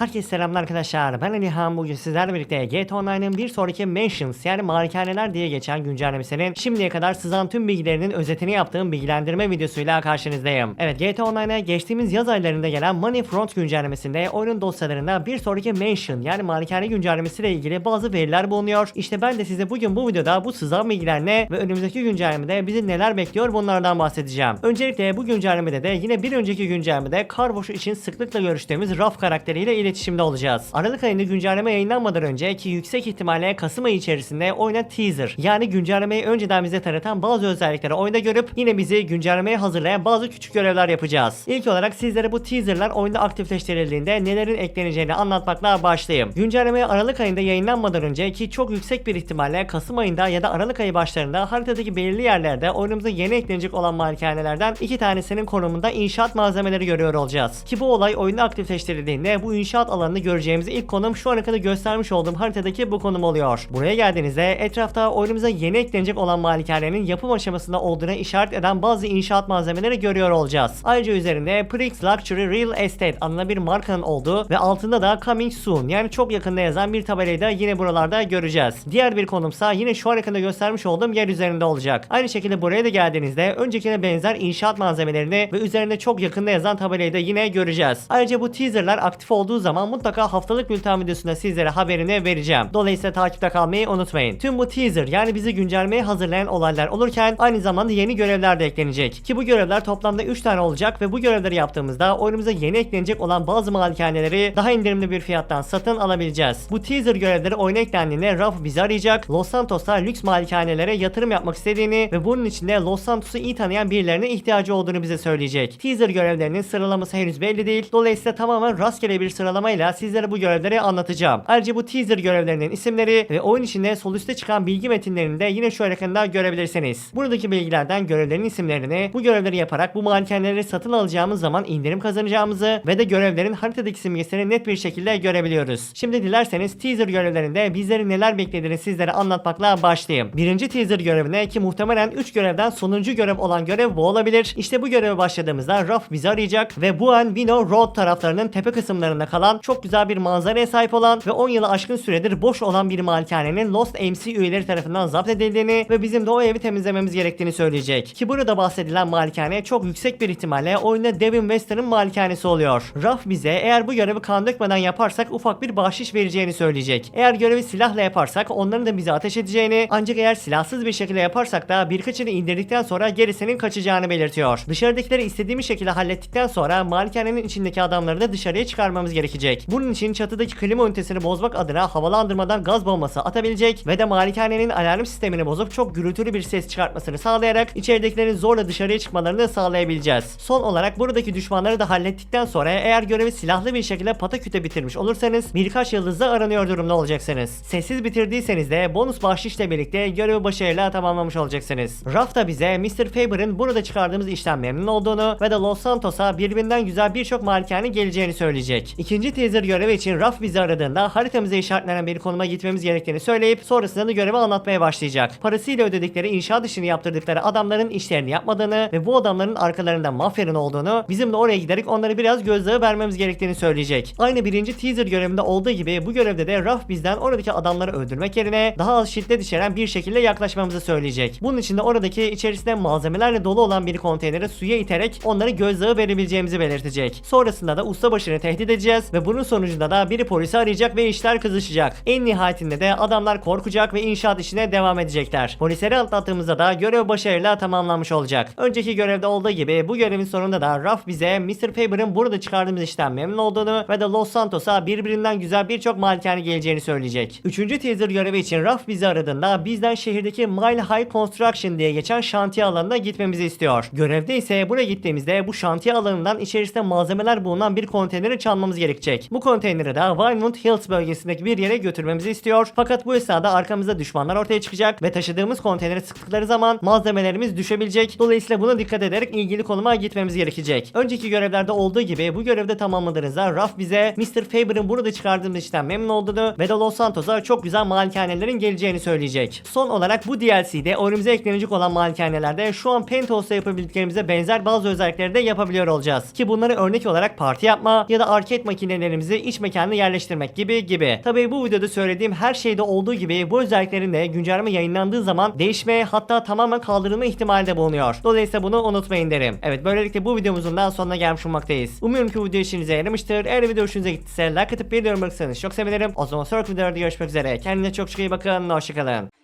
Herkese selamlar arkadaşlar. Ben Alihan. Bugün sizlerle birlikte GTA Online'ın bir sonraki Mansions yani malikaneler diye geçen güncellemesinin şimdiye kadar sızan tüm bilgilerinin özetini yaptığım bilgilendirme videosuyla karşınızdayım. Evet GTA Online'a geçtiğimiz yaz aylarında gelen Money Front güncellemesinde oyunun dosyalarında bir sonraki Mansion yani malikane güncellemesiyle ilgili bazı veriler bulunuyor. İşte ben de size bugün bu videoda bu sızan bilgilerine ve önümüzdeki güncellemede bizi neler bekliyor bunlardan bahsedeceğim. Öncelikle bu güncellemede de yine bir önceki güncellemede Carwash için sıklıkla görüştüğümüz Raf karakteriyle iletişimde olacağız. Aralık ayında güncelleme yayınlanmadan önce ki yüksek ihtimalle Kasım ayı içerisinde oyuna teaser yani güncellemeyi önceden bize tanıtan bazı özellikleri oyunda görüp yine bizi güncellemeye hazırlayan bazı küçük görevler yapacağız. İlk olarak sizlere bu teaserlar oyunda aktifleştirildiğinde nelerin ekleneceğini anlatmakla başlayayım. Güncellemeye Aralık ayında yayınlanmadan önce ki çok yüksek bir ihtimalle Kasım ayında ya da Aralık ayı başlarında haritadaki belirli yerlerde oyunumuza yeni eklenecek olan malikanelerden iki tanesinin konumunda inşaat malzemeleri görüyor olacağız. Ki bu olay oyunda aktifleştirildiğinde bu inşaat alanını göreceğimiz ilk konum şu ana kadar göstermiş olduğum haritadaki bu konum oluyor. Buraya geldiğinizde etrafta oyunumuza yeni eklenecek olan malikanenin yapım aşamasında olduğuna işaret eden bazı inşaat malzemeleri görüyor olacağız. Ayrıca üzerinde Prix Luxury Real Estate adında bir markanın olduğu ve altında da Coming Soon yani çok yakında yazan bir tabelayı da yine buralarda göreceğiz. Diğer bir konumsa yine şu ekranda göstermiş olduğum yer üzerinde olacak. Aynı şekilde buraya da geldiğinizde öncekine benzer inşaat malzemelerini ve üzerinde çok yakında yazan tabelayı da yine göreceğiz. Ayrıca bu teaserlar aktif olduğu zaman mutlaka haftalık bülten videosunda sizlere haberini vereceğim. Dolayısıyla takipte kalmayı unutmayın. Tüm bu teaser yani bizi güncellemeye hazırlayan olaylar olurken aynı zamanda yeni görevler de eklenecek. Ki bu görevler toplamda 3 tane olacak ve bu görevleri yaptığımızda oyunumuza yeni eklenecek olan bazı malikaneleri daha indirimli bir fiyattan satın alabileceğiz. Bu teaser görevleri oyuna eklendiğinde Raf bizi arayacak. Los Santos'ta lüks malikanelere yatırım yapmak istediğini ve bunun için de Los Santos'u iyi tanıyan birilerine ihtiyacı olduğunu bize söyleyecek. Teaser görevlerinin sıralaması henüz belli değil. Dolayısıyla tamamen rastgele bir sıralamayla sizlere bu görevleri anlatacağım. Ayrıca bu teaser görevlerinin isimleri ve oyun içinde sol üstte çıkan bilgi metinlerini de yine şu ekranda görebilirsiniz. Buradaki bilgilerden görevlerin isimlerini, bu görevleri yaparak bu malikaneleri satın alacağımız zaman indirim kazanacağımızı ve de görevlerin haritadaki simgesini net bir şekilde görebiliyoruz. Şimdi dilerseniz teaser görevlerinde bizleri neler beklediğini sizlere anlatmakla başlayayım. Birinci teaser görevine ki muhtemelen 3 görevden sonuncu görev olan görev bu olabilir. İşte bu göreve başladığımızda Raf bizi arayacak ve Buan Vino Road taraflarının tepe kısımlarında kalan çok güzel bir manzaraya sahip olan ve 10 yılı aşkın süredir boş olan bir malikanenin Lost MC üyeleri tarafından zapt edildiğini ve bizim de o evi temizlememiz gerektiğini söyleyecek. Ki burada bahsedilen malikane çok yüksek bir ihtimalle oyunda Devin Wester'ın malikanesi oluyor. Raf bize eğer bu görevi kan dökmeden yaparsak ufak bir bahşiş vereceğini söyleyecek. Eğer görevi silahla yaparsak onların da bize ateş edeceğini ancak eğer silahsız bir şekilde yaparsak da birkaçını indirdikten sonra gerisinin kaçacağını belirtiyor. Dışarıdakileri istediğimiz şekilde hallettikten sonra malikanenin içindeki adamları da dışarıya çıkarmamız gerekecek. Bunun için çatıdaki klima ünitesini bozmak adına havalandırmadan gaz bombası atabilecek ve de malikanenin alarm sistemini bozup çok gürültülü bir ses çıkartmasını sağlayarak içeridekilerin zorla dışarıya çıkmalarını sağlayabileceğiz. Son olarak buradaki düşmanları da hallettikten sonra eğer görevi silahlı bir şekilde pataküte bitirmiş olursanız birkaç yıldızla aranıyor durumda olacaksınız. Sessiz bitirdiyseniz de bonus bahşişle birlikte görevi başarıyla tamamlamış olacaksınız. Raf da bize Mr. Faber'ın burada çıkardığımız işten memnun olduğunu ve de Los Santos'a birbirinden güzel birçok malikane geleceğini söyleyecek. İkinci teaser görevi için Raf bizi aradığında haritamıza işaretlenen bir konuma gitmemiz gerektiğini söyleyip sonrasında da görevi anlatmaya başlayacak. Parasıyla ödedikleri inşaat işini yaptırdıkları adamların işlerini yapmadığını ve bu adamların arkalarında mafyanın olduğunu bizim de oraya giderek onları biraz gözdağı vermemiz gerektiğini söyleyecek. Aynı birinci teaser görevinde olduğu gibi bu görevde de Raf bizden oradaki adamları öldürmek yerine daha az şiddet içeren bir şekilde yaklaşmamızı söyleyecek. Bunun için de oradaki içerisinde malzemelerle dolu olan bir konteyneri suya iterek onları gözdağı verebileceğimizi belirtecek. Sonrasında da ustabaşını tehdit edeceğiz ve bunun sonucunda da biri polisi arayacak ve işler kızışacak. En nihayetinde de adamlar korkacak ve inşaat işine devam edecekler. Polisleri atlattığımızda da görev başarıyla tamamlanmış olacak. Önceki görevde olduğu gibi bu görevin sonunda da Raf bize Mr. Faber'ın burada çıkardığımız işten memnun olduğunu ve de Los Santos'a birbirinden güzel birçok malikane geleceğini söyleyecek. Üçüncü teaser görevi için Raf bizi aradığında bizden şehirdeki Mile High Construction diye geçen şantiye alanına gitmemizi istiyor. Görevde ise buraya gittiğimizde bu şantiye alanından içerisinde malzemeler bulunan bir konteyneri çalmamız gerekecek. Bu konteyneri de Vinewood Hills bölgesindeki bir yere götürmemizi istiyor. Fakat bu esnada arkamızda düşmanlar ortaya çıkacak ve taşıdığımız konteyneri sıktıkları zaman malzemelerimiz düşebilecek. Dolayısıyla buna dikkat ederek ilgili konuma gitmemiz gerekecek. Önceki görevlerde olduğu gibi bu görevde tamamladığınızda Raf bize Mr. Faber'ın burada çıkardığımız işten memnun olduğunu ve de Los Santos'a çok güzel malikanelerin geleceğini söyleyecek. Son olarak bu DLC'de oyunumuza eklenecek olan malikanelerde şu an Penthouse'da yapabildiklerimize benzer bazı özellikleri de yapabiliyor olacağız. Ki bunları örnek olarak parti yapma ya da arcade makinesi hazinelerimizi iç mekanına yerleştirmek gibi gibi. Tabii bu videoda söylediğim her şeyde olduğu gibi bu özelliklerin de güncelleme yayınlandığı zaman değişmeye hatta tamamen kaldırılma ihtimali de bulunuyor. Dolayısıyla bunu unutmayın derim. Evet böylelikle bu videomuzun daha sonuna gelmiş bulunmaktayız. Umuyorum ki bu video işinize yaramıştır. Eğer video hoşunuza gittiyse like atıp bir yorum bırakırsanız çok sevinirim. O zaman sonraki videoda görüşmek üzere. Kendinize çok çok iyi bakın. Hoşçakalın.